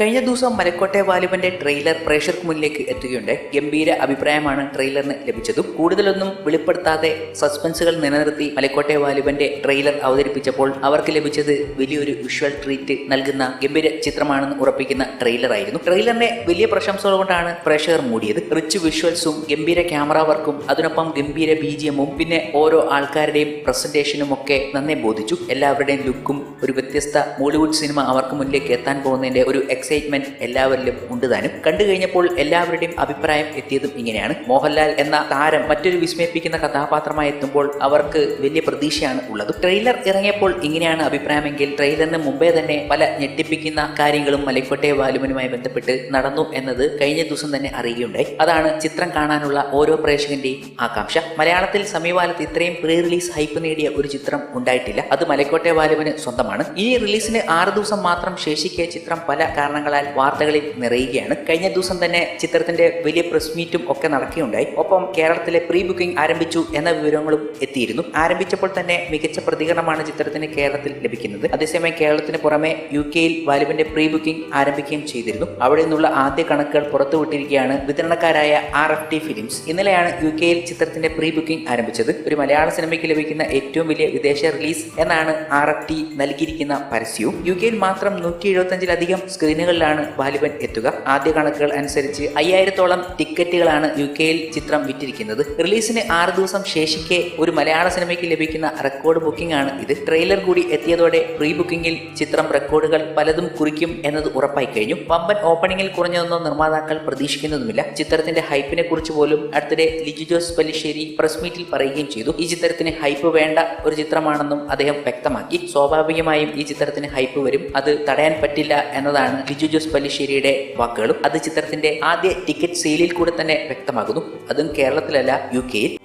കഴിഞ്ഞ ദിവസം മലക്കോട്ടെ വാലിബന്റെ ട്രെയിലർ പ്രേക്ഷകർക്ക് മുന്നിലേക്ക് എത്തുകയുണ്ട് ഗംഭീര അഭിപ്രായമാണ് ട്രെയിലറിന് ലഭിച്ചതും. കൂടുതലൊന്നും വെളിപ്പെടുത്താതെ സസ്പെൻസുകൾ നിലനിർത്തി മലക്കോട്ടെ വാലിബന്റെ ട്രെയിലർ അവതരിപ്പിച്ചപ്പോൾ അവർക്ക് ലഭിച്ചത് വലിയൊരു വിഷ്വൽ ട്രീറ്റ് നൽകുന്ന ഗംഭീര ചിത്രമാണെന്ന് ഉറപ്പിക്കുന്ന ട്രെയിലറായിരുന്നു. ട്രെയിലറിനെ വലിയ പ്രശംസകൾ കൊണ്ടാണ് പ്രേക്ഷകർ മൂടിയത്. റിച്ച് വിഷ്വൽസും ഗംഭീര ക്യാമറ വർക്കും അതിനൊപ്പം ഗംഭീര ബീജിയമും പിന്നെ ഓരോ ആൾക്കാരുടെയും പ്രസന്റേഷനും ഒക്കെ നന്നെ ബോധിച്ചു. എല്ലാവരുടെയും ലുക്കും ഒരു വ്യത്യസ്ത മോളിവുഡ് സിനിമ അവർക്ക് മുന്നിലേക്ക് എത്താൻ പോകുന്നതിന്റെ ഒരു എക്സൈറ്റ്മെന്റ് എല്ലാവരിലും ഉണ്ട് താനും. കണ്ടു കഴിഞ്ഞപ്പോൾ എല്ലാവരുടെയും അഭിപ്രായം എത്തിയതും ഇങ്ങനെയാണ്. മോഹൻലാൽ എന്ന താരം മറ്റൊരു വിസ്മയിപ്പിക്കുന്ന കഥാപാത്രമായി എത്തുമ്പോൾ അവർക്ക് വലിയ പ്രതീക്ഷയാണ് ഉള്ളത്. ട്രെയിലർ ഇറങ്ങിയപ്പോൾ ഇങ്ങനെയാണ് അഭിപ്രായമെങ്കിൽ ട്രെയിലറിന് മുമ്പേ തന്നെ പല ഞെട്ടിപ്പിക്കുന്ന കാര്യങ്ങളും മലക്കോട്ടെ വാലുമനുമായി ബന്ധപ്പെട്ട് നടന്നു എന്നത് കഴിഞ്ഞ ദിവസം തന്നെ അറിയുകയുണ്ടായി. അതാണ് ചിത്രം കാണാനുള്ള ഓരോ പ്രേക്ഷകന്റെയും ആകാംക്ഷ. മലയാളത്തിൽ സമീപകാലത്ത് ഇത്രയും പ്രീ റിലീസ് ഹൈപ്പ് നേടിയ ഒരു ചിത്രം ഉണ്ടായിട്ടില്ല. അത് മലക്കോട്ടെ വാലുവിന് സ്വന്തമാണ്. ഈ റിലീസിന് ആറ് ദിവസം മാത്രം ശേഷിക്കെ ചിത്രം പല കാരണങ്ങളാൽ വാർത്തകളിൽ നിറയുകയാണ്. കഴിഞ്ഞ ദിവസം തന്നെ ചിത്രത്തിന്റെ വലിയ പ്രസ് മീറ്റും ഒക്കെ നടക്കുകയുണ്ടായി. ഒപ്പം കേരളത്തിലെ പ്രീ ബുക്കിംഗ് ആരംഭിച്ചു എന്ന വിവരങ്ങളും എത്തിയിരുന്നു. ആരംഭിച്ചപ്പോൾ തന്നെ മികച്ച പ്രതികരണമാണ് ചിത്രത്തിന് കേരളത്തിൽ ലഭിക്കുന്നത്. അതേസമയം കേരളത്തിന് പുറമെ യു കെയിൽ വാലുവിന്റെ പ്രീ ബുക്കിംഗ് ആരംഭിക്കുകയും ചെയ്തിരുന്നു. അവിടെ നിന്നുള്ള ആദ്യ കണക്കുകൾ പുറത്തുവിട്ടിരിക്കുകയാണ് വിതരണക്കാരായ ആർ എഫ് ടി ഫിലിംസ്. ഇന്നലെയാണ് യു കെയിൽ ചിത്രത്തിന്റെ പ്രീ ബുക്കിംഗ് ആരംഭിച്ചത്. ഒരു മലയാള സിനിമയ്ക്ക് ലഭിക്കുന്ന ഏറ്റവും വലിയ വിദേശ റിലീസ് എന്നാണ് ആർ എഫ് ടി നൽകിയിരിക്കുന്ന പരസ്യവും. യു കെയിൽ മാത്രം നൂറ്റി എഴുപത്തഞ്ചിലധികം സ്ക്രീനുകളിലാണ് വാലിബൻ എത്തുക. ആദ്യ കണക്കുകൾ അനുസരിച്ച് അയ്യായിരത്തോളം ടിക്കറ്റുകളാണ് യു കെയിൽ ചിത്രം വിറ്റിരിക്കുന്നത്. റിലീസിന് ആറ് ദിവസം ശേഷിക്കെ ഒരു മലയാള സിനിമയ്ക്ക് ലഭിക്കുന്ന റെക്കോർഡ് ബുക്കിംഗ് ആണ് ഇത്. ട്രെയിലർ കൂടി എത്തിയതോടെ പ്രീ ബുക്കിംഗിൽ ചിത്രം റെക്കോർഡുകൾ പലതും കുറിക്കും എന്നത് ഉറപ്പായി കഴിഞ്ഞു. വമ്പൻ ഓപ്പണിംഗിൽ കുറഞ്ഞതൊന്നും നിർമ്മാതാക്കൾ പ്രതീക്ഷിക്കുന്നതുമില്ല. ചിത്രത്തിന്റെ ഹൈപ്പിനെ കുറിച്ച് പോലും അടുത്തിടെ ലിജു ജോസ് പല്ലിശ്ശേരി പ്രസ് മീറ്റിൽ പറയുകയും ചെയ്തു. ഈ ചിത്രത്തിന് ഹൈപ്പ് വേണ്ട ഒരു ചിത്രമാണെന്നും അദ്ദേഹം വ്യക്തമാക്കി. സ്വാഭാവികമായും ഈ ചിത്രത്തിന് ഹൈപ്പ് വരും. അത് തടയാൻ പറ്റില്ല എന്നതാണ് ലിജു ജോസ് പല്ലിശ്ശേരിയുടെ വാക്കുകളും അത് ചിത്രത്തിന്റെ ആദ്യ ടിക്കറ്റ് സെയിലിൽ കൂടെ തന്നെ വ്യക്തമാകുന്നു. അതും കേരളത്തിലല്ല യു കെയിൽ.